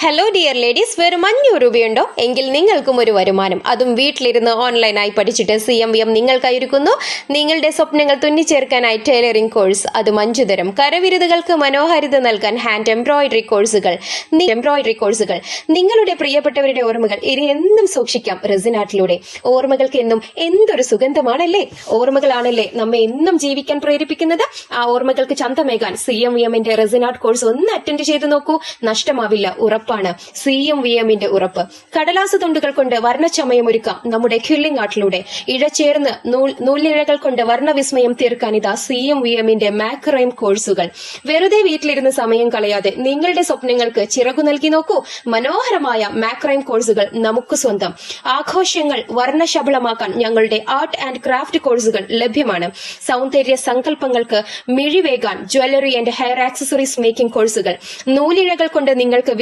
Hello dear ladies വെറും അഞ്ഞൂറ് രൂപയുണ്ടോ? എങ്കിൽ നിങ്ങൾക്കും ഒരു വരുമാനം. അതും വീട്ടിലിരുന്ന് ഓൺലൈനായി പഠിച്ചിട്ട് സി എം വി എം നിങ്ങൾക്കായി നിങ്ങളുടെ സ്വപ്നങ്ങൾ തുന്നിച്ചേർക്കാനായി ടൈലറിംഗ് കോഴ്സ് അതും അഞ്ചു തരം കരവിരുതുകൾക്ക് മനോഹാരിത നൽകാൻ ഹാൻഡ് എംബ്രോയിഡറി കോഴ്സുകൾ എംബ്രോയിഡറി കോഴ്സുകൾ നിങ്ങളുടെ പ്രിയപ്പെട്ടവരുടെ ഓർമ്മകൾ ഇനി എന്നും സൂക്ഷിക്കാം റെസിനാട്ടിലൂടെ. ഓർമ്മകൾക്ക് എന്നും എന്തൊരു സുഗന്ധമാണല്ലേ? ഓർമ്മകളാണല്ലേ നമ്മെ എന്നും ജീവിക്കാൻ പ്രേരിപ്പിക്കുന്നത്? ആ ഓർമ്മകൾക്ക് ചന്തമേകാൻ സി എം വി എമ്മിന്റെ റെസിനാട്ട് കോഴ്സ് ഒന്ന് അറ്റൻഡ് ചെയ്ത് നോക്കൂ. നഷ്ടമാവില്ല ഉറപ്പാണ്. സി എം വി എമ്മിന്റെ ഉറപ്പ്. കടലാസ് തുണ്ടുകൾ കൊണ്ട് വർണച്ചമയമൊരുക്കാം നമ്മുടെ ക്യുല്ലിംഗ് ആർട്ടിലൂടെ. ഇഴചേർന്ന് നൂലിഴകൾ കൊണ്ട് വർണവിസ്മയം തീർക്കാൻ ഇതാ സി എം വി എമ്മിന്റെ മാക്രൈം കോഴ്സുകൾ. വെറുതെ വീട്ടിലിരുന്ന് സമയം കളയാതെ നിങ്ങളുടെ സ്വപ്നങ്ങൾക്ക് ചിറകു നൽകി നോക്കൂ. മനോഹരമായ മാക്രൈം കോഴ്സുകൾ നമുക്ക് സ്വന്തം. ആഘോഷങ്ങൾ വർണശബളമാക്കാൻ ഞങ്ങളുടെ ആർട്ട് ആൻഡ് ക്രാഫ്റ്റ് കോഴ്സുകൾ ലഭ്യമാണ്. സൗന്ദര്യ സങ്കല്പങ്ങൾക്ക് മിഴിവേകാൻ jewellery and hair accessories making കോഴ്സുകൾ. നൂലിഴകൾ കൊണ്ട് നിങ്ങൾക്ക്